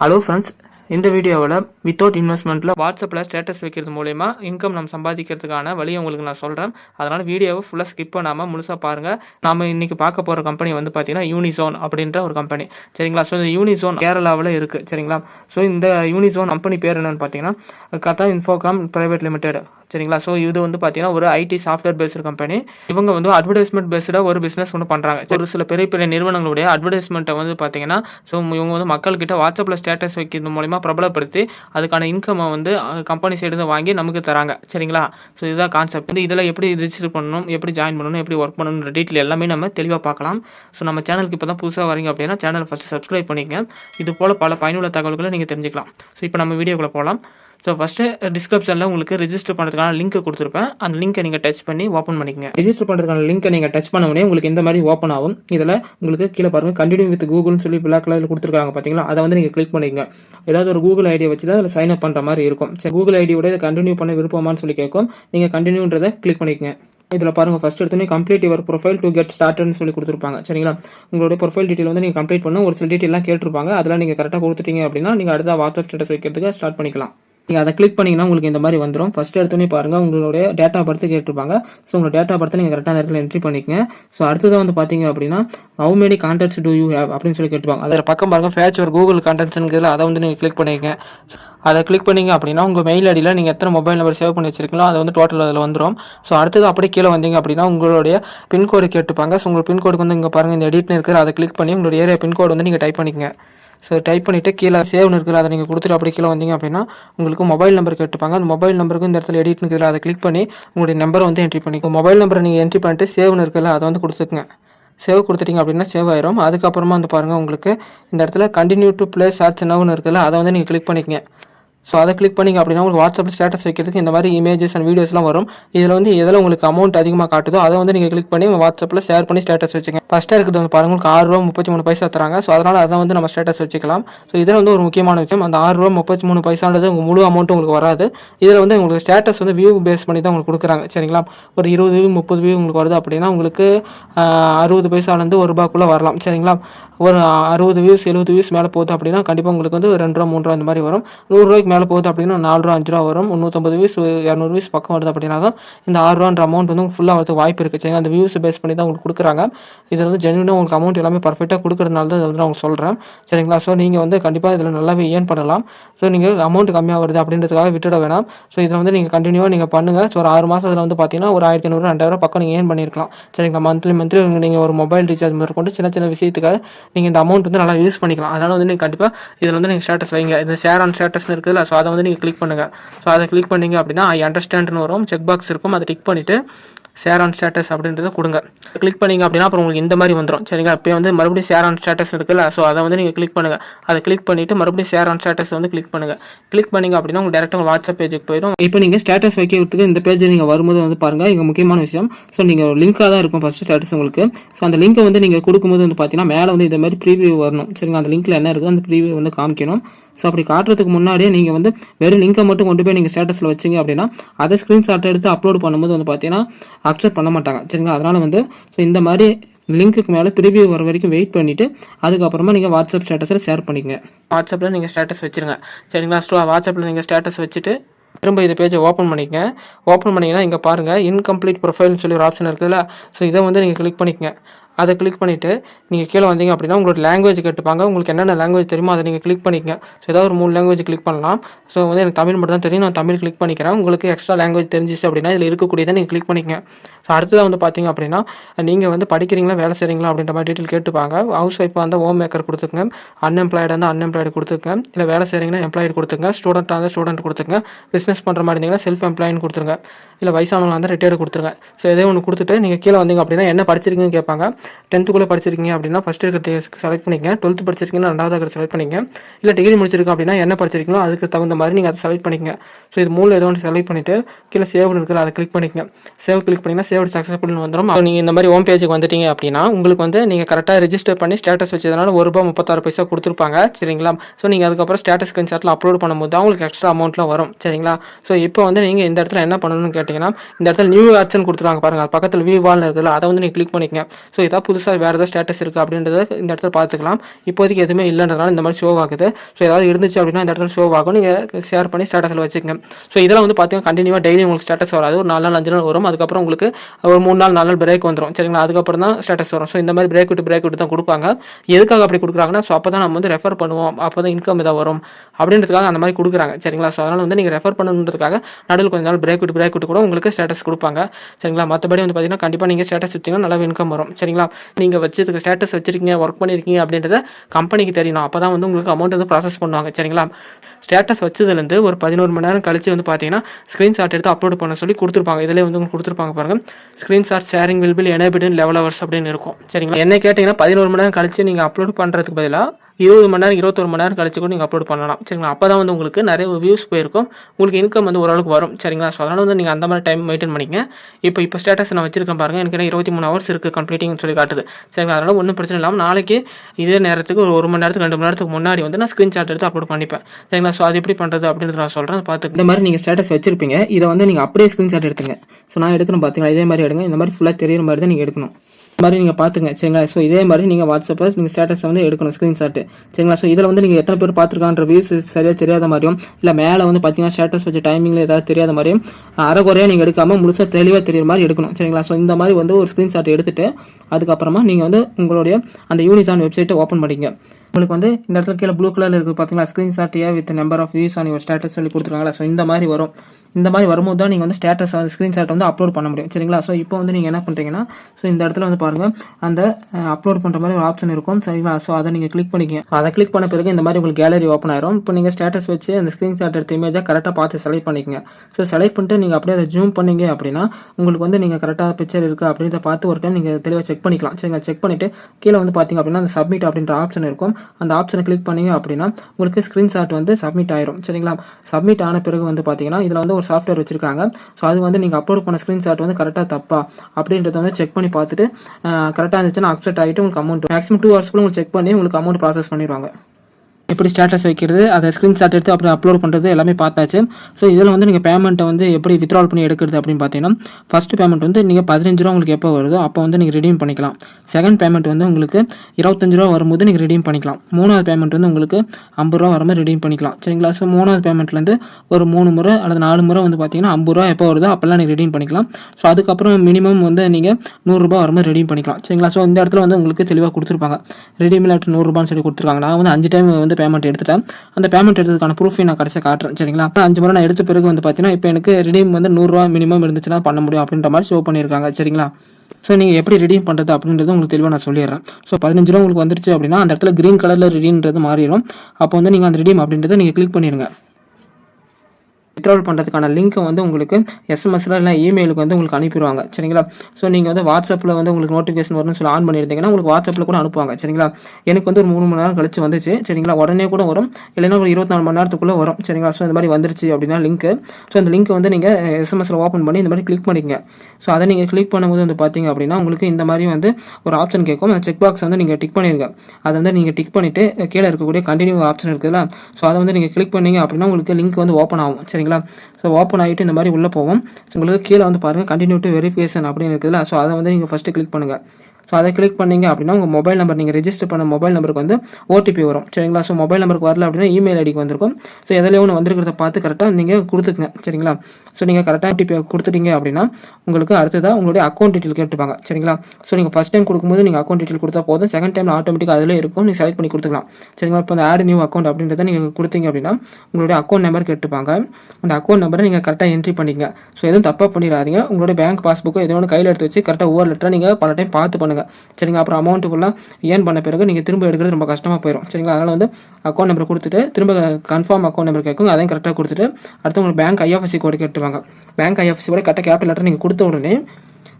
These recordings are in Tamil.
ஹலோ ஃப்ரெண்ட்ஸ் இந்த வீடியோவில் வித்தவுட் இன்வெஸ்ட்மெண்ட்டில் வாட்ஸ்அப்பில் ஸ்டேட்டஸ் வைக்கிறது மூலயமா இன்கம் நம்ம சம்பாதிக்கிறதுக்கான வழியை உங்களுக்கு நான் சொல்கிறேன் அதனால் வீடியோவை ஃபுல்லாக ஸ்கிப் பண்ணாமல் முழுசாக பாருங்கள் நம்ம இன்றைக்கி பார்க்க போகிற கம்பெனி வந்து பார்த்திங்கன்னா யூனிசோன் அப்படின்ற ஒரு கம்பெனி சரிங்களா? ஸோ இந்த யூனிசோன் கேரளாவில் இருக்குது சரிங்களா? ஸோ இந்த யூனிசோன் கம்பெனி பேர் என்னென்னு பார்த்தீங்கன்னா கதா இன்ஃபோகாம் ப்ரைவேட் லிமிடெட் சரிங்களா? ஸோ இது வந்து பார்த்தீங்கன்னா ஒரு ஐடி சாஃப்ட்வேர் பேஸ்டு கம்பெனி இவங்க வந்து அட்வர்டைஸ்மெண்ட் பேஸ்டாக ஒரு பிஸ்னஸ் ஒன்று பண்ணுறாங்க ஒரு சில பெரிய பெரிய நிறுவனங்களுடைய அட்வர்டைஸ்மெண்ட்டை வந்து பார்த்தீங்கன்னா ஸோ இவங்க வந்து மக்கள்கிட்ட வாட்ஸ்அப்பில் ஸ்டேட்டஸ் வைக்கிறது மூலிமா பிரபலப்படுத்தி அதுக்கான இன்கம்மை வந்து கம்பெனி சைடு வாங்கி நமக்கு தராங்க. சரிங்களா? ஸோ இதுதான் கான்செப்ட் வந்து இதில் எப்படி ரிஜிஸ்டர் பண்ணணும் எப்படி ஜாயின் பண்ணணும் எப்படி ஒர்க் பண்ணணுன்ற டீட்டெயில் எல்லாமே நம்ம தெளிவாக பார்க்கலாம். ஸோ நம்ம சேனலுக்கு இப்போ தான் புதுசாக வரீங்க அப்படின்னா சேனல் ஃபஸ்ட்டு சப்ஸ்கிரைப் பண்ணிக்கங்க. இது போல் பல பயனுள்ள தகவல்களை நீங்கள் தெரிஞ்சுக்கலாம். ஸோ இப்போ நம்ம வீடியோக்குள்ளே போகலாம் ஸோ ஃபஸ்ட்டு டிஸ்கிரிப்ஷனில் உங்களுக்கு ரிஜிஸ்டர் பண்ணுறதுக்கான லிங்க் கொடுத்துருப்பேன். அந்த லிங்கை நீங்கள் டச் பண்ணி ஓப்பன் பண்ணிக்கங்க. ரிஜிஸ்டர் பண்ணுறதுக்கான லிங்கை நீங்கள் டச் பண்ண உடனே உங்களுக்கு இந்த மாதிரி ஓப்பன் ஆகும். இதில் உங்களுக்கு கீழே பாருங்கள் கண்டினியூ வித் கூகுள்னு சொல்லி பிளாக் கலரில் கொடுத்துருக்காங்க பார்த்தீங்களா அதை வந்து நீங்கள் கிளிக் பண்ணிக்கங்க. ஏதாவது ஒரு கூகுள் ஐடியை வச்சு தான் அதில் சைன் அப் பண்ணுற மாதிரி இருக்கும். சரி கூகுள் ஐடியோட இதை கண்டினியூ பண்ண விருப்பமான்னு சொல்லி கேட்கும். நீங்கள் கண்டினியூன்றதை கிளிக் பண்ணிக்கங்க. இதில் பாருங்கள் ஃபஸ்ட் எடுத்தோன்னே complete your profile to get ஸ்டார்ட்னு சொல்லி கொடுத்துருப்பாங்க. சரிங்களா? உங்களுடைய ப்ரொஃபைல் டீட்டெயில் வந்து நீங்கள் கம்ப்ளீட் பண்ணணும். ஒரு சில டீட்டெயிலாம் கேட்டிருப்பாங்க. அதெல்லாம் நீங்கள் கரெக்டாக கொடுத்துட்டீங்க அப்படின்னா நீங்கள் அடுத்த வாட்ஸ்அப் ஸ்டேட்டஸ் வைக்கிறதுக்கு ஸ்டார்ட் பண்ணிக்கலாம். நீங்கள் அதை கிளிக் பண்ணிங்கன்னா உங்களுக்கு இந்த மாதிரி வந்துடும் ஃபஸ்ட் எடுத்தோடனே பாருங்கள் உங்களுடைய டேட்டா பர்த்து கேட்டிருப்பாங்க. ஸோ உங்கள் டேட்டா பர்த்தை நீங்கள் கரெக்டாக நேரத்தில் என்ட்ரி பண்ணிக்கங்க. ஸோ அடுத்ததாக வந்து பார்த்தீங்க அப்படின்னா how many contacts do you have அப்படின்னு சொல்லி கேட்டுப்பாங்க அதில் பக்கம் பாருங்கள் ஃபேச் ஒரு கூகுள் கான்டாக்ட்ஸ்ங்கிறதுல அதை வந்து நீங்கள் கிளிக் பண்ணிக்கங்க. அதை கிளிக் பண்ணிங்க அப்படின்னா உங்கள் மெயில் ஐடியில் நீங்கள் எத்தனை மொபைல் நம்பர் சேவ் பண்ணி வச்சிருக்கீங்களோ அது வந்து டோட்டல் அதில் வந்துடும் ஸோ அடுத்தது அப்படியே கீழே வந்தீங்க அப்படின்னா உங்களுடைய பின்கோடு கேட்டுப்பாங்க ஸோ உங்கள் பின்கோடுக்கு வந்து இங்கே பாருங்கள் இந்த எடிட்னு இருக்கிற அதை கிளிக் பண்ணி உங்களுடைய ஏரியா பின்கோடு வந்து நீங்கள் டைப் பண்ணிக்கங்க. ஸோ டைப் பண்ணிவிட்டு கீழே சேவ்னு இருக்குது அதை நீங்கள் கொடுத்துட்டு அப்படி கீழே வந்தீங்க அப்படின்னா உங்களுக்கு மொபைல் நம்பர் கேட்டுப்பாங்க. அந்த மொபைல் நம்பருக்கு இந்த இடத்துல எடிட்னு இருக்குதுல அதை கிளிக் பண்ணி உங்களுடைய நம்பரை வந்து என்ட்ரி பண்ணிக்கோ மொபைல் நம்பரை நீங்கள் என்ட்ரி பண்ணிட்டு சேவ்னு இருக்குல்ல அதை வந்து கொடுத்துக்குங்க. சேவ் கொடுத்துட்டீங்க அப்படின்னா சேவ் ஆயிரும். அதுக்கப்புறமா வந்து பாருங்கள் உங்களுக்கு இந்த இடத்துல கண்டினியூ டு ப்ளே சர்ச் நவுன்னு இருக்குல்ல அதை வந்து நீங்கள் கிளிக் பண்ணிக்கங்க. ஸோ அதை கிளிக் பண்ணிங்க அப்படின்னா உங்களுக்கு வாட்ஸ்அப்பில் ஸ்டேட்டஸ் வைக்கிறதுக்கு இந்த மாதிரி இமேஜஸ் அண்ட் வீடியோஸ்லாம் வரும். இதில் வந்து எதில் உங்களுக்கு அமௌண்ட் அதிகமாக காட்டுதோ அதை வந்து நீங்கள் கிளிக் பண்ணி வாட்ஸ்அப்பில் ஷேர் பண்ணி ஸ்டேட்டஸ் வச்சுங்க. ஃபஸ்ட்டாக இருக்கிறது வந்து பாருங்க உங்களுக்கு ஆறு ரூபா முப்பத்தி மூணு பைசா தராங்க ஸோ அதனால் அதை வந்து நம்ம ஸ்டேட்டஸ் வச்சுக்கலாம். ஸோ இதில் வந்து ஒரு முக்கியமான விஷயம் அந்த ஆறு ரூபா முப்பத்தி மூணு பைசான்றது உங்கள் முழு அமௌண்ட் உங்களுக்கு வராது. இதில் வந்து உங்களுக்கு ஸ்டேட்டஸ் வந்து வியூ பேஸ் பண்ணி தான் உங்களுக்கு கொடுக்குறாங்க. சரிங்களா? ஒரு இருபது வியூ முப்பது வியூ உங்களுக்கு வருது அப்படின்னா உங்களுக்கு அறுபது பைசாலேருந்து ஒரு ரூபாக்குள்ளே வரலாம். சரிங்களா? ஒரு அறுபது வியூஸ் எழுபது வியூஸ் மேலே போகுது அப்படின்னா கண்டிப்பாக உங்களுக்கு வந்து ரெண்டு ரூபா மூணு ரூபா இந்த மாதிரி வரும். நூறுரூவாய்க்கு மேலே போகுது அப்படின்னா நாலு ரூபா அஞ்சு ரூபா வரும். முந்நூற்றம்பது வியூஸ் இரநூறு வியூஸ் பக்கம் வருது அப்படின்னா தான் இந்த ஆறு ரூபான்ற அமௌண்ட் வந்து ஃபுல்லாக வரதுக்கு வாய்ப்பு இருக்குது சரிங்களா? அந்த வியூஸ் பேஸ் பண்ணி தான் உங்களுக்கு கொடுக்குறாங்க. இதில் வந்து ஜென்யூனாக உங்களுக்கு அமௌண்ட் எல்லாமே பர்ஃபெக்டாக கொடுக்கறதுனால தான் வந்து நான் உங்களுக்கு சொல்கிறேன் சரிங்களா? ஸோ நீங்கள் வந்து கண்டிப்பாக இதில் நல்லாவே ஏர்ன் பண்ணலாம். ஸோ நீங்கள் அமௌண்ட் கம்மியாக வருது அப்படின்றதுக்காக விட்டுட வேணாம். ஸோ இதில் வந்து நீங்கள் கண்டினியூவாக நீங்கள் பண்ணுங்கள் ஸோ ஒரு ஆறு மாதத்தில் வந்து பார்த்தீங்கன்னா ஒரு ஆயிரத்தி ஐநூறு ரெண்டாயிரம் பக்கம் நீங்கள் ஏர்ன் பண்ணியிருக்கலாம் சரிங்களா? மந்த்லி மந்த்லி நீங்கள் ஒரு மொபைல் ரீசார்ஜ் முதற்கொண்டு சின்ன சின்ன விஷயத்துக்காக நீங்கள் இந்த அமௌண்ட் வந்து நல்லா யூஸ் பண்ணிக்கலாம். அதனால் வந்து நீங்கள் கண்டிப்பாக இதில் வந்து நீங்கள் ஸ்டேட்டஸ் வைங்க. இந்த ஷேர் ஆன் ஸ்டேட்டஸ் இருக்குதுல்ல ஸோ அதை வந்து நீங்கள் கிளிக் பண்ணுங்கள் ஸோ அதை கிளிக் பண்ணிங்க அப்படின்னா ஐ அண்டர்ஸ்டாண்ட்னு வரும். செக் பாக்ஸ் இருக்கும். அதை டிக் பண்ணிவிட்டு ஷேர் ஆன் ஸ்டேட்டஸ் அப்படின்றத கொடுங்க. கிளிக் பண்ணிங்க அப்படின்னா அப்புறம் உங்களுக்கு இந்த மாதிரி வந்துடும் சரிங்களா? இப்போ வந்து மறுபடியும் ஷேர் ஆன் ஸ்டேட்டஸ் இருக்குல்ல? ஸோ அதை வந்து நீங்கள் கிளிக் பண்ணுங்கள் அதை கிளிக் பண்ணிவிட்டு மறுபடியும் ஷேர் ஆன் ஸ்டேட்டஸ் வந்து கிளிக் பண்ணுங்கள் கிளிக் பண்ணீங்க அப்படின்னா உங்களுக்கு டேரெக்டாக உங்கள் வாட்ஸ்அப் பேஜுக்கு போயிடும். இப்போ நீங்கள் ஸ்டேட்டஸ் வைக்கிறதுக்கு இந்த பேஜ் நீங்கள் வரும்போது வந்து பாருங்கள் இங்கே முக்கியமான விஷயம். ஸோ நீங்கள் லிங்காக தான் இருக்கும் ஃபஸ்ட்டு ஸ்டேட்டஸ் உங்களுக்கு. ஸோ அந்த லிங்க்கை வந்து நீங்கள் கொடுக்கும்போது வந்து பார்த்தீங்கன்னா மேலே வந்து இந்த மாதிரி ப்ரீவியூ வரணும். சரிங்களா? அந்த லிங்க்கில் என்ன இருக்குது அந்த ப்ரீவியூ வந்து காமிக்கணும். ஸோ அப்படி காட்டுறதுக்கு முன்னாடியே நீங்கள் வந்து வெறும் லிங்கை மட்டும் கொண்டு போய் நீங்கள் ஸ்டேட்டஸில் வச்சிங்க அப்படின்னா அதை ஸ்க்ரீன்ஷாட் எடுத்து அப்லோட் பண்ணும்போது வந்து பார்த்தீங்கன்னா அக்செப்ட் பண்ண மாட்டாங்க. சரிங்களா? அதனால் வந்து ஸோ இந்த மாதிரி லிங்க்குக்கு மேலே ப்ரிவியூ வர வரைக்கும் வெயிட் பண்ணிவிட்டு அதுக்கப்புறமா நீங்கள் வாட்ஸ்அப் ஸ்டேட்டஸில் ஷேர் பண்ணிக்கங்க. வாட்ஸ்அப்பில் நீங்கள் ஸ்டேட்டஸ் வச்சுருங்க. சரிங்களா? ஸோ வாட்ஸ்அப்பில் நீங்கள் ஸ்டேட்டஸ் வச்சுட்டு திரும்ப இந்த பேஜை ஓப்பன் பண்ணிக்கங்க. ஓப்பன் பண்ணிங்கன்னா இங்கே பாருங்கள் இன்கம்ப்ளீட் ப்ரொஃபைல்னு சொல்லி ஒரு ஆப்ஷன் இருக்குதுல்ல? ஸோ இதை வந்து நீங்கள் கிளிக் பண்ணிக்கங்க. அதை கிளிக் பண்ணிவிட்டு நீங்கள் கீழே வந்தீங்க அப்படின்னா உங்களோட லாங்குவேஜ் கேட்டுப்பாங்க. உங்களுக்கு என்னென்ன லாங்குவேஜ் தெரியுமோ அதை நீங்கள் கிளிக் பண்ணிக்கங்க. ஸோ ஏதாவது ஒரு மூணு லாங்குவேஜ் கிளிக் பண்ணலாம். ஸோ வந்து எனக்கு தமிழ் மட்டும் தான் தெரியும். நான் தமிழ் கிளிக் பண்ணிக்கிறேன். உங்களுக்கு எக்ஸ்ட்ரா லாங்குவேஜ் தெரிஞ்சிச்சு அப்படின்னா இதில் இருக்கக்கூடியதை நீங்கள் கிளிக் பண்ணிக்கங்க. ஸோ அடுத்ததாக வந்து பார்த்தீங்க அப்படின்னா நீங்கள் வந்து படிக்கிறீங்களா வேலை செய்கிறீங்களா அப்படின்ற மாதிரி டீட்டெயில் கேட்டுப்பாங்க. ஹவுஸ் ஒய்ஃபாக இருந்தால் ஹோம் மேக்கர் கொடுத்துங்க அன்எம்ப்ளாய்டாக இருந்தால் அன்எம்ப்ளாய்டு கொடுத்துங்க இல்லை வேலை செய்கிறீங்கன்னா எம்ப்ளாய்டு கொடுத்துங்க ஸ்டூடெண்ட்டாக இருந்தால் ஸ்டூடெண்ட் கொடுத்துங்க பிஸ்னஸ் பண்ணுற மாதிரி இருந்தீங்கன்னா செல்ஃப் எம்ப்ளாயின்னு கொடுத்துருங்க. இல்லை வயசானவங்களாக இருந்தால் ரிட்டையர்டு கொடுத்துருங்க. ஸோ இதே ஒன்று கொடுத்துட்டு நீங்கள் கீழே வந்தீங்க அப்படின்னா என்ன படிச்சிருக்கீங்கன்னு கேட்பாங்க. டென்த்துக்குள்ளே படிச்சிருக்கீங்க அப்படின்னா ஃபஸ்ட் இருக்கிற செலக்ட் பண்ணிக்கங்க. டுவெல்த்து படிச்சிருக்கீங்கன்னா ரெண்டாவது இருக்கிற செலக்ட் பண்ணிங்க இல்லை டிகிரி முடிச்சிருக்கோம் அப்படின்னா என்ன படிச்சிருக்கீங்களோ அதுக்கு தகுந்த மாதிரி நீங்கள் அதை செலக்ட் பண்ணிக்கங்க. ஸோ இது மூணு ஏதோ ஒன்று செலக்ட் பண்ணிவிட்டு கீழே சேவ் இருக்கிற அதை கிளிக் பண்ணிக்கங்க. சேவ் கிளிக் பண்ணிங்கன்னா சேவ்டு சக்ஸஸ்ஃபுல்னு வந்துடும் அப்போ நீங்கள் இந்த மாதிரி ஹோம் பேஜுக்கு வந்துட்டீங்க அப்படின்னா உங்களுக்கு வந்து நீங்கள் கரெக்டாக ரிஜிஸ்டர் பண்ணி ஸ்டேட்டஸ் வச்சதுனால ஒரு ரூபா முப்பத்தாறு பைசா கொடுத்துருப்பாங்க. சரிங்களா? ஸோ நீங்கள் அதுக்கப்புறம் ஸ்டேட்டஸ் ஸ்க்ரீன்ஷாட்டில் அப்லோட் பண்ணும்போது தான் உங்களுக்கு எக்ஸ்ட்ரா அமௌண்ட்லாம் வரும். சரிங்களா? ஸோ இப்போ வந்து நீங்கள் இந்த இடத்துல என்ன பண்ணணும்னு கேட்டிங்கன்னா இந்த இடத்துல நியூ ஆப்ஷன் கொடுத்துருவாங்க பாருங்கள் பக்கத்தில் வியூ வால்னு இருக்குல்ல அதை வந்து நீங்கள் கிளிக் பண்ணிக்கங்க. ஸோ இதாக புதுசாக வேறு ஏதாவது ஸ்டேட்டஸ் இருக்குது அப்படின்றத இந்த இடத்துல பார்த்துக்கலாம். இப்போதைக்கு எதுவுமே இல்லைன்றதுனால இந்த மாதிரி ஷோ ஆகுது. ஸோ ஏதாவது இருந்துச்சு அப்படின்னா இந்த இடத்துல ஷோ ஆகும். நீங்கள் ஷேர் பண்ணி ஸ்டேட்டஸில் வச்சுக்கோங்க. ஸோ இதெல்லாம் வந்து பார்த்தீங்கன்னா கண்டினியூவாக டெய்லி உங்களுக்கு ஸ்டேட்டஸ் வராது. ஒரு நாலு நாள் அஞ்சு நாள் வரும். அதுக்கப்புறம் உங்களுக்கு ஒரு மூணு நாள் நாலு நாள் பிரேக் வந்துடும் சரிங்களா? அதுக்கப்புறம் தான் ஸ்டேட்டஸ் வரும். ஸோ இந்த மாதிரி பிரேக் விட்டு பிரேக் விட்டு தான் கொடுப்பாங்க. எதுக்காக அப்படி கொடுக்குறாங்கன்னா ஸோ அப்போ தான் நம்ம வந்து ரெஃபர் பண்ணுவோம். அப்போ தான் இன்கம் இதாக வரும். அப்படின்றதுக்காக அந்த மாதிரி கொடுக்குறாங்க. சரிங்களா? ஸோ அதனால் வந்து நீங்கள் ரெஃபர் பண்ணணுன்றதுக்காக நடுவில் கொஞ்ச நாள் பிரேக் விட்டு பிரேக் விட்டு கூட உங்களுக்கு ஸ்டேட்டஸ் கொடுப்பாங்க. சரிங்களா? மற்றபடி வந்து பார்த்தீங்கன்னா கண்டிப்பாக நீங்கள் ஸ்டேட்டஸ் வச்சிங்கன்னா நல்லா இன்கம் வரும். சரிங்களா? நீங்கள் வச்சதுக்கு ஸ்டேட்டஸ் வச்சிருக்கீங்க ஒர்க் பண்ணியிருக்கீங்க அப்படின்றத கம்பெனிக்கு தெரியணும். அப்போ தான் வந்து உங்களுக்கு அமௌண்ட் வந்து ப்ராசஸ் பண்ணுவாங்க. சரிங்களா? ஸ்டேட்டஸ் வச்சதுலேருந்து ஒரு பதினோரு மணி நேரம் கழிச்சு வந்து பார்த்தீங்கன்னா ஸ்க்ரீன்ஷாட் எடுத்து அப்லோட் பண்ண சொல்லி கொடுத்துருப்பாங்க. இதிலே வந்து உங்களுக்கு கொடுத்துருப்பாங்க பாருங்கள் screenshot sharing will be enable level hours அப்படின்னு இருக்கும். சரிங்களா? என்ன கேட்டிங்கன்னா பதினோரு மணி நேரம் கழிச்சு நீங்கள் அப்லோட் பண்ணுறதுக்கு பதிலாக இருபது மணி நேரம் இருபத்தொரு மணி நேரம் கழிச்சு கூட நீங்கள் அப்லோட் பண்ணலாம். சரிங்களா? அப்போ தான் வந்து உங்களுக்கு நிறைய வியூஸ் போயிருக்கும். உங்களுக்கு இன்கம் வந்து ஓரளவுக்கு வரும். சரிங்களா? ஸோ அதனால் வந்து நீங்கள் அந்த மாதிரி டைம் மெயின்டைன் பண்ணிங்க இப்போ இப்போ ஸ்டேட்டஸ் நான் வச்சிருக்கேன் பாருங்கள் எனக்கு இருபத்தி மூணு ஹவர்ஸ் இருக்குது கம்ப்ளீட்டிங்னு சொல்லி காட்டுது. சரிங்களா? அதனால் ஒன்றும் பிரச்சனை இல்லாமல் நாளைக்கு இதே நேரத்துக்கு ஒரு ஒரு மணி நேரத்துக்கு ரெண்டு மணி நேரத்துக்கு முன்னாடி வந்து நான் ஸ்க்ரீன்ஷாட் எடுத்து அப்லோட் பண்ணிப்பேன். சரிங்களா? ஸோ அது எப்படி பண்ணுறது அப்படின்றத நான் சொல்கிறேன் பார்த்து இந்த மாதிரி நீங்கள் ஸ்டேட்டஸ் வச்சிருப்பீங்க. இதை வந்து நீங்கள் அப்படியே ஸ்க்ரீன்ஷாட் எடுத்துங்க. ஸோ நான் எடுக்கணும் பார்த்தீங்களா இதே மாதிரி எடுங்க. இந்த மாதிரி ஃபுல்லாக தெரியுற மாதிரி தான் நீங்கள் எடுக்கணும். இந்த மாதிரி நீங்கள் பார்த்துங்க சரிங்களா? ஸோ இதே மாதிரி நீங்கள் வாட்ஸ்அப்பில் நீங்கள் ஸ்டேட்டஸ் வந்து எடுக்கணும் ஸ்க்ரீன்ஷாட்டு சரிங்களா? ஸோ இதில் வந்து நீங்கள் எத்தனை பேர் பார்த்துருக்கான்ற வியூஸ் சரியாக தெரியாத மாதிரியும் இல்லை மேலே வந்து பார்த்தீங்கன்னா ஸ்டேட்டஸ் வச்ச டைமிங்கில் ஏதாவது தெரியாத மாதிரியும் அரைக்குறையாக நீங்கள் எடுக்காமல் முழுசாக தெளிவாக தெரியுற மாதிரி எடுக்கணும் சரிங்களா? ஸோ இந்த மாதிரி வந்து ஒரு ஸ்க்ரீன்ஷாட் எடுத்துகிட்டு அதுக்கப்புறமா நீங்கள் வந்து உங்களுடைய அந்த யூனிசான் வெப்சைட்டை ஓப்பன் பண்ணிங்க உங்களுக்கு வந்து இந்த இடத்துல கீழே ப்ளூ கலரில் இருக்குது பார்த்தீங்களா screenshot a with number of views on your status சொல்லி கொடுத்துருக்காங்களா? ஸோ இந்த மாதிரி வரும். இந்த மாதிரி வரும்போது தான் நீங்கள் வந்து ஸ்டேட்டஸ் ஸ்க்ரீன்ஷாட் வந்து அப்லோட் பண்ண முடியும். சரிங்களா? ஸோ இப்போ வந்து நீங்கள் என்ன பண்ணுறீங்கன்னா ஸோ இந்த இடத்துல வந்து பாருங்கள் அந்த அப்லோட் பண்ணுற மாதிரி ஒரு ஆப்ஷன் இருக்கும். சரிங்களா? ஸோ அதை நீங்கள் கிளிக் பண்ணிக்கங்க. அதை கிளிக் பண்ண பிறகு இந்த மாதிரி உங்களுக்கு கேலரி ஓப்பன் ஆயிரும். இப்போ நீங்கள் ஸ்டேட்டஸ் வச்சு அந்த ஸ்க்ரீன்ஷாட் எடுத்த இமேஜை கரெக்டாக பார்த்து செலக்ட் பண்ணிக்கங்க. ஸோ செலக்ட் பண்ணிட்டு நீங்கள் அப்படியே அதை ஜூம் பண்ணீங்க அப்படின்னா உங்களுக்கு வந்து நீங்கள் கரெக்டாக பிக்சர் இருக்குது அப்படின்றத பார்த்து ஒரு டைம் நீங்கள் தெளிவாக செக் பண்ணிக்கலாம். சரிங்களா? செக் பண்ணிவிட்டு கீழே வந்து பார்த்தீங்க அப்படின்னா அந்த சப்மிட் அப்படின்ற ஆப்ஷன் இருக்கும். அந்த ஆப்ஷனை கிளிக் பண்ணீங்க அப்படின்னா உங்களுக்கு ஸ்க்ரீன்ஷாட் வந்து சப்மிட் ஆயிரும். சரிங்களா? சப்மிட் ஆன பிறகு வந்து பார்த்தீங்கன்னா இதில் வந்து ஒரு சாஃப்ட்வேர் வச்சிருக்காங்க. ஸோ அது வந்து நீங்கள் அப்லோட் பண்ண ஸ்க்ரீன்ஷாட் வந்து கரெக்டாக தப்பா அப்படின்றத வந்து செக் பண்ணி பார்த்துட்டு கரெக்டாக இருந்துச்சுன்னா அப்செட் ஆகிட்டு உங்களுக்கு அமௌண்ட் மேக்ஸிமம் டூ ஹவர்ஸ்க்குள்ள உங்களுக்கு செக் பண்ணி உங்களுக்கு அமௌண்ட் ப்ராசஸ் பண்ணிடுவாங்க. எப்படி ஸ்டேட்டஸ் வைக்கிறது அதை ஸ்க்ரீன்ஷாட் எடுத்து அப்புறம் அப்லோட் பண்ணுறது எல்லாமே பார்த்தாச்சு. ஸோ இதில் வந்து நீங்கள் பேமெண்ட்டை வந்து எப்படி வித்ட்ரால் பண்ணி எடுக்கிறது அப்படின்னு பார்த்தீங்கன்னா ஃபஸ்ட்டு பேமெண்ட் வந்து நீங்கள் பதினஞ்சு ரூபா உங்களுக்கு எப்போ வருதோ அப்போ வந்து நீங்கள் ரிடீம் பண்ணிக்கலாம். செகண்ட் பேமெண்ட் வந்து உங்களுக்கு இருபத்தஞ்சு ரூபா வரும்போது நீங்கள் ரிடீம் பண்ணிக்கலாம். மூணாவது பேமெண்ட் வந்து உங்களுக்கு ஐம்பது ரூபா வர மாதிரி பண்ணிக்கலாம். சரிங்களா? ஸோ மூணாவது பேமெண்ட்லேருந்து ஒரு மூணு முறை அல்லது நாலு முறை வந்து பார்த்தீங்கன்னா ஐம்பது ரூபா எப்போ வருதோ அப்போல்லாம் நீங்கள் ரிடீம் பண்ணிக்கலாம். ஸோ அதுக்கப்புறம் மினிமம் வந்து நீங்கள் நூறுரூபா வர மாதிரி பண்ணிக்கலாம். சரிங்களா? ஸோ இந்த இடத்துல வந்து உங்களுக்கு தெளிவாக கொடுத்துருப்பாங்க. ரிடீம் இல்லாட்டு நூறுரூபான்னு சொல்லி கொடுத்துருக்காங்க. நான் வந்து அஞ்சு டைம் வந்து பேமெண்ட் எடுத்துட்டேன். அந்த பேமெண்ட் எடுத்ததுக்கான ப்ரூஃபை நான் கடைசியாக காட்டுறேன். சரிங்களா? அப்புறம் அஞ்சு முறை நான் எடுத்த பிறகு வந்து பார்த்தீங்கன்னா இப்போ எனக்கு ரிடீம் வந்து நூறுரூவா மினிமம் இருந்துச்சுன்னா பண்ண முடியும் அப்படின்ற மாதிரி ஷோ பண்ணியிருக்காங்க. சரிங்களா? ஸோ நீங்கள் எப்படி ரிடீம் பண்ணுறது அப்படின்றது உங்களுக்கு தெளிவாக நான் சொல்லிடுறேன். ஸோ பதினஞ்சு ரூபா உங்களுக்கு வந்துருச்சு அப்படின்னா அந்த இடத்துல க்ரீன் கலரில் ரெடீம்ன்றது மாறிடும். அப்போ வந்து நீங்கள் அந்த ரிடீம் அப்படின்றத நீங்கள் கிளிக் பண்ணிடுங்க வித்ட்ரால் பண்ணுறதுக்கான லிங்க்கை வந்து உங்களுக்கு எஸ்எம்எஸில் இல்லை இமெயிலுக்கு வந்து உங்களுக்கு அனுப்பிடுவாங்க. சரிங்களா? ஸோ நீங்கள் வந்து வாட்ஸ்அப்பில் வந்து உங்களுக்கு நோட்டிஃபிகேஷன் வரும்னு சொல்லி ஆன் பண்ணியிருந்தீங்கன்னா உங்களுக்கு வாட்ஸ்அப்பில் கூட அனுப்புவாங்க. சரிங்களா? எனக்கு வந்து ஒரு மூணு மணி நேரம் கழிச்சு வந்துச்சு. சரிங்களா? உடனே கூட வரும். இல்லைன்னா ஒரு இருபத்தி நாலு மணி நேரத்துக்குள்ளே வரும். சரிங்களா? ஸோ இந்த மாதிரி வந்துருச்சு அப்படின்னா லிங்க்கு ஸோ அந்த லிங்க்கை வந்து நீங்கள் எஸ்எம்எஸில் ஓப்பன் பண்ணி இந்த மாதிரி கிளிக் பண்ணிக்கங்க. ஸோ அதை நீங்கள் கிளிக் பண்ணும்போது வந்து பார்த்தீங்க அப்படின்னா உங்களுக்கு இந்த மாதிரி வந்து ஒரு ஆப்ஷன் கேட்கும். அந்த செக் பாக்ஸ் வந்து நீங்கள் டிக் பண்ணிடுங்க அதை வந்து நீங்கள் டிக் பண்ணிவிட்டு கீழே இருக்கக்கூடிய கண்டினியூ ஆப்ஷன் இருக்குதுல்ல ஸோ அதை வந்து நீங்கள் கிளிக் பண்ணீங்க அப்படின்னா உங்களுக்கு லிங்க் வந்து ஓப்பன் ஆகும். சரிங்களா? ஸோ ஓப்பன் ஆகிட்டு இந்த மாதிரி உள்ளே போவோம். உங்களுக்கு கீழே வந்து பாருங்கள் கண்டினியூ டு வெரிஃபிகேஷன் அப்படின்னு இருக்குதுல்ல? ஸோ அதை வந்து நீங்கள் ஃபஸ்ட்டு கிளிக் பண்ணுங்கள் ஸோ அதை கிளிக் பண்ணீங்க அப்படின்னா உங்கள் மொபைல் நம்பர் நீங்கள் ரெஜிஸ்டர் பண்ண மொபைல் நம்பருக்கு வந்து ஓடிபி வரும். சரிங்களா? ஸோ மொபைல் நம்பருக்கு வரல அப்படின்னா இமெயில் ஐடிக்கு வந்திருக்கும். ஸோ எதில் ஒன்று வந்திருக்கிறத பார்த்து கரெக்டாக நீங்கள் கொடுத்துக்குங்க. சரிங்களா? ஸோ நீங்கள் கரெக்டாக ஓடிபி கொடுத்துட்டீங்க அப்படின்னா உங்களுக்கு அடுத்ததாக உங்களுடைய அக்கௌண்ட் டீட்டெயில் கேட்டுப்பாங்க சரிங்களா? ஸோ நீங்கள் ஃபஸ்ட் டைம் கொடுக்கும்போது நீங்கள் அக்கௌண்ட் டீட்டெயில் கொடுத்தா போதும். செகண்ட் டைம் ஆட்டோமேட்டிக்காக அதில் இருக்கும். நீங்கள் செலக்ட் பண்ணி கொடுத்துக்கலாம். சரிங்களா? இப்போ அந்த ஆட் நியூ அக்கௌண்ட் அப்படின்றத நீங்கள் கொடுத்தீங்க அப்படின்னா உங்களுடைய அக்கௌண்ட் நம்பர் கேட்டுப்பாங்க அந்த அக்கௌண்ட் நம்பரை நீங்கள் கரெக்டாக என்ட்ரி பண்ணிங்க. ஸோ எதுவும் தப்பாக பண்ணிடாதீங்க. உங்களுடைய பேங்க் பாஸ்புக்கோ எதோ ஒன்று கையில் எடுத்து வச்சு கரெக்டாக ஓவர் லெட்டராக நீங்கள் பல டைம் பார்த்து பண்ணுங்கள் சரிங்களா? அப்புறம் அமௌண்ட் ஃபுல்லாக ஏர்ன் பண்ண பிறகு நீங்கள் திரும்ப எடுக்கிறது ரொம்ப கஷ்டமாக போயிடும் சரிங்களா? அதனால் வந்து அக்கௌண்ட் நம்பர் கொடுத்துட்டு திரும்ப கன்ஃபார்ம் அக்கௌண்ட் நம்பர் கேட்கும் அதையும் கரெக்டாக கொடுத்துட்டு அடுத்து உங்களுக்கு பேங்க் ஐஎஃப்எஸ்சி கோடு கேட்டுவாங்க பேங்க் ஐஎஃப்எஸ்சி கூட கரெக்டாக கேபிட்டல் லெட்டர் நீங்கள் கொடுத்த உடனே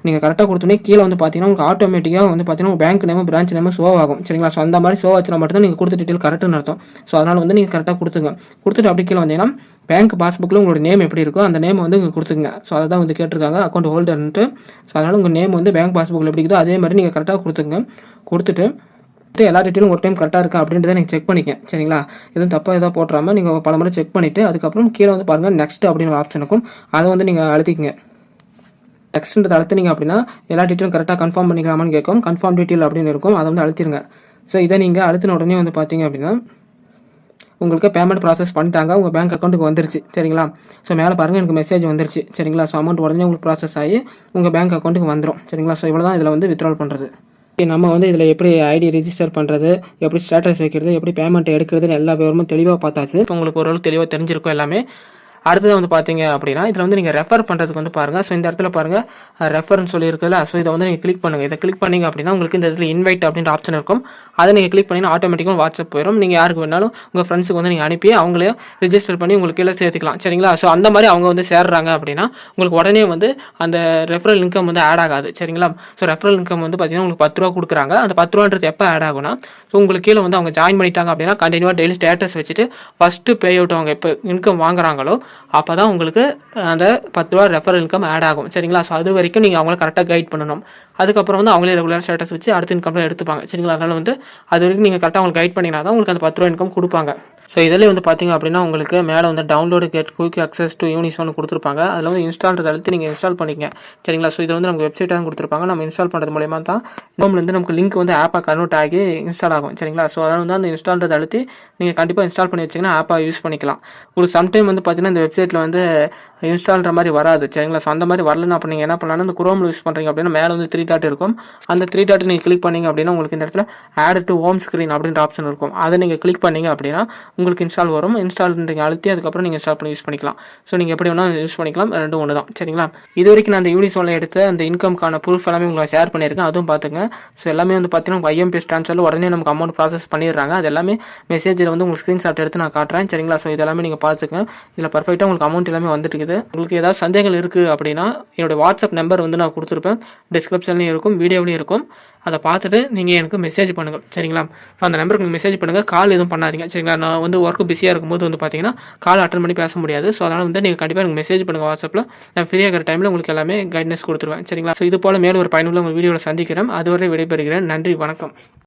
நீங்கள் கரெக்டாக கொடுத்தோன்னே கீழே வந்து பார்த்தீங்கன்னா உங்களுக்கு ஆட்டோமேட்டிக்காக வந்து பார்த்தீங்கன்னா உங்கள் bank name branch name show ஆகும். சரிங்களா? ஸோ அந்த மாதிரி ஷோ ஆச்சுன்னா மட்டும் தான் நீங்கள் கொடுத்த டீட்டெயில் கரெக்டுன்னு அர்த்தம். ஸோ அதனால் வந்து நீங்கள் கரெக்டாக கொடுத்துங்க. கொடுத்துட்டு அப்படி கீழே வந்தீங்கன்னா பேங்க் பாஸ்புக்கில் உங்களோட நேம் எப்படி இருக்கோ அந்த நேம் வந்து இங்கே கொடுத்துங்க ஸோ அதை தான் வந்து கேட்டிருக்காங்க அக்கௌண்ட் ஹோல்டர்ன்ட்டு ஸோ அதனால் உங்கள் நேம் வந்து பேங்க் பாஸ்புக்கில் எப்படி இருக்குதோ அதே மாதிரி நீங்கள் கரெக்டாக கொடுத்துங்க கொடுத்துட்டு எல்லா டீட்டெயிலும் ஒரு டைம் கரெக்டாக இருக்கா அப்படின்றத நீங்கள் செக் பண்ணிக்க. சரிங்களா? எதுவும் தப்பாக எதாவது போட்டுறாமல் நீங்கள் பல முறை செக் பண்ணிவிட்டு அதுக்கப்புறம் கீழே வந்து பாருங்கள் நெக்ஸ்ட் அப்படின்னு ஆப்ஷன் இருக்கும் அதை வந்து நீங்கள் அழுத்திக்கங்க. நெக்ஸ்ட்ன்றதை அழுத்துனீங்க அப்படின்னா எல்லா டீட்டெயிலும் கரெக்டாக கன்ஃபார்ம் பண்ணிக்கலாமான்னு கேட்கும். கன்ஃபார்ம் டீட்டெயில் அப்படின்னு இருக்கும். அதை வந்து அழுத்திருங்க. ஸோ இதை நீங்கள் அழுத்தின உடனே வந்து பார்த்தீங்க அப்படின்னா உங்களுக்கு பேமெண்ட் ப்ராசஸ் பண்ணிட்டாங்க. உங்கள் பேங்க் அக்கௌண்ட்டுக்கு வந்துருச்சு. சரிங்களா? ஸோ மேலே பாருங்கள் எனக்கு மெசேஜ் வந்துருச்சு. சரிங்களா? ஸோ அமௌண்ட் உடனே உங்களுக்கு ப்ராசஸ் ஆகி உங்கள் பேங்க் அக்கௌண்ட்டுக்கு வந்துடும் சரிங்களா? ஸோ இவ்வளோ தான் இதில் வந்து வித்ட்ரால் பண்ணுறது நம்ம வந்து இதில் எப்படி ஐடி ரிஜிஸ்டர் பண்ணுறது எப்படி ஸ்டேட்டஸ் வைக்கிறது எப்படி பேமெண்ட் எடுக்கிறதுன்னு எல்லா விவரமும் தெளிவாக பார்த்தாச்சு. இப்போ உங்களுக்கு ஓரளவு தெளிவாக தெரிஞ்சிருக்கும் எல்லாமே. அடுத்தது வந்து பார்த்தீங்க அப்படின்னா இதில் வந்து நீங்கள் ரெஃபர் பண்ணுறதுக்கு வந்து பாருங்கள் ஸோ இந்த இடத்துல பாருங்கள் ரெஃபர்னு சொல்லியிருக்குல்ல. ஸோ இதை வந்து நீங்கள் கிளிக் பண்ணுங்கள் இதை கிளிக் பண்ணிங்க அப்படின்னா உங்களுக்கு இந்த இடத்துல இன்வைட் அப்படின்ற ஆப்ஷன் இருக்கும். அதை நீங்கள் கிளிக் பண்ணினா ஆட்டோமேட்டிக்காக வாட்ஸ்அப் போயிடும் நீங்கள் யாருக்கு வேணாலும் உங்கள் ஃப்ரெண்ட்ஸுக்கு வந்து நீங்கள் அனுப்பி அவங்களே ரிஜிஸ்டர் பண்ணி உங்களுக்கு கீழே சேர்த்துக்கலாம். சரிங்களா? ஸோ அந்த மாதிரி அவங்க வந்து சேர்றாங்க அப்படின்னா உங்களுக்கு உடனே வந்து அந்த ரெஃபரல் இன்கம் வந்து ஆட் ஆகாது. சரிங்களா? ஸோ ரெஃபரல் இன்கம் வந்து பார்த்தீங்கன்னா உங்களுக்கு பத்து ரூபா கொடுக்குறாங்க. அந்த பத்து ரூபான்றது எப்போ ஆட் ஆகும்னா ஸோ உங்களுக்கு கீழே வந்து அவங்க ஜாயின் பண்ணிட்டாங்க அப்படின்னா கண்டினியூவாக டெய்லி ஸ்டேட்டஸ் வச்சுட்டு ஃபஸ்ட்டு பே அவுட் அவங்க எப்போ இன்கம் வாங்குறாங்களோ அப்போ தான் உங்களுக்கு அந்த பத்து ரூபா ரெஃபரல் இன்கம் ஆட் ஆகும். சரிங்களா? ஸோ அது வரைக்கும் நீங்கள் அவங்கள கரெக்டாக கைட் பண்ணணும். அதுக்கப்புறம் வந்து அவங்களே ரெகுலர் ஸ்டேட்டஸ் வச்சு அடுத்த இன்கம்லாம் எடுத்துப்பாங்க. சரிங்களா? அதனால் வந்து அது வரைக்கும் நீங்கள் கரெக்டாக அவங்களுக்கு கைட் பண்ணிங்கன்னா தான் உங்களுக்கு அந்த பத்து ரூபா இன்கம் கொடுப்பாங்க. ஸோ இதில் வந்து பார்த்தீங்க அப்படின்னா உங்களுக்கு மேலே வந்து download get quick access to Younis ஒன்று கொடுத்துருப்பாங்க. அதில் வந்து இன்ஸ்டால் அழுத்தி நீங்கள் இன்ஸ்டால் பண்ணிக்கங்க. சரிங்களா? ஸோ இதை வந்து நமக்கு வெப்சைட்டாக தான் கொடுத்துருப்பாங்க. நம்ம இன்ஸ்டால் பண்ணுறது மூலயமா தான் இருந்து நமக்கு லிங்க் வந்து ஆப்பாக கன்வெர்ட் ஆகி இன்ஸ்டால் ஆகும். சரிங்களா? ஸோ அதனால் வந்து அந்த இன்ஸ்டால்றது அழுத்தி நீங்கள் கண்டிப்பாக இன்ஸ்டால் பண்ணி வச்சிங்கன்னா ஆப்பாக யூஸ் பண்ணிக்கலாம். உங்களுக்கு சம்டைம் வந்து பார்த்தீங்கன்னா இந்த வெப்சைட்டில் வந்து இன்ஸ்டால்ன்ற மாதிரி வராது. சரிங்களா? ஸோ அந்த மாதிரி வரலன்னா அப்போ நீங்கள் என்ன பண்ணலாம்னா இந்த குரோமில் யூஸ் பண்ணுறீங்க அப்படின்னா மேலே வந்து த்ரீ டாட் இருக்கும். அந்த த்ரீ டாட் நீங்கள் கிளிக் பண்ணீங்க அப்படின்னா உங்களுக்கு இந்த இடத்துல ஆட் டு ஹோம் ஸ்க்ரீன் அப்படின்ற ஆப்ஷன் இருக்கும். அதை நீங்கள் கிளிக் பண்ணீங்க அப்படின்னா உங்களுக்கு இன்ஸ்டால் வரும். இன்ஸ்டால் நீங்கள் அழுத்தி அதுக்கப்புறம் நீங்கள் இன்ஸ்டால் பண்ணி யூஸ் பண்ணிக்கலாம். ஸோ நீங்கள் எப்படி வேணாலும் யூஸ் பண்ணிக்கலாம். ரெண்டும் ஒன்று தான் சரிங்களா? இது வரைக்கும் நான் அந்த யூனிசோனில் எடுத்த அந்த இன்கம்க்கான ப்ரூஃப் எல்லாமே உங்களுக்கு ஷேர் பண்ணியிருக்கேன். அதுவும் பார்த்துங்க. ஸோ எல்லாமே வந்து பார்த்தீங்கன்னா ஐஎம்பிஎஸ் ட்ரான்ஸ்ஃபர் உடனே நமக்கு அமௌண்ட் ப்ராசஸ் பண்ணிடுறாங்க. அது எல்லாமே மெசேஜில் வந்து உங்களுக்கு ஸ்க்ரீன்ஷாட் எடுத்து நான் காட்டுறேன். சரிங்களா? ஸோ இதெல்லாமே நீங்கள் பார்த்துக்கங்க. இதில் பர்ஃபெக்டாக உங்களுக்கு அமௌண்ட் எல்லாமே வந்துட்டு இருக்குது. உங்களுக்கு ஏதாவது சந்தேகங்கள் இருக்குது அப்படின்னா என்னோடய வாட்ஸ்அப் நம்பர் வந்து நான் கொடுத்துருப்பேன். டிஸ்கிரிப்ஷன்லேயும் இருக்கும் வீடியோவிலையும் இருக்கும். அதை பார்த்துட்டு நீங்கள் எனக்கு மெசேஜ் பண்ணுங்கள் சரிங்களா? அந்த நம்பருக்கு மெசேஜ் பண்ணுங்கள் கால் எதுவும் பண்ணாதீங்க. சரிங்களா? நான் வந்து ஒர்க்கு பிஸியாக இருக்கும்போது வந்து பார்த்தீங்கன்னா கால் அட்டன் பண்ணி பேச முடியாது. ஸோ அதனால் வந்து நீங்கள் கண்டிப்பாக எனக்கு மெசேஜ் பண்ணுங்கள் வாட்ஸ்அப்பில் நான் ஃப்ரீயாக இருக்கிற டைமில் உங்களுக்கு எல்லாமே கைட்னஸ் கொடுத்துருவேன். சரிங்களா? ஸோ இது போல் மேலும் ஒரு பயனுள்ள உங்கள் வீடியோவில் சந்திக்கிறேன். அதுவரை விடைபெறுகிறேன். நன்றி. வணக்கம்.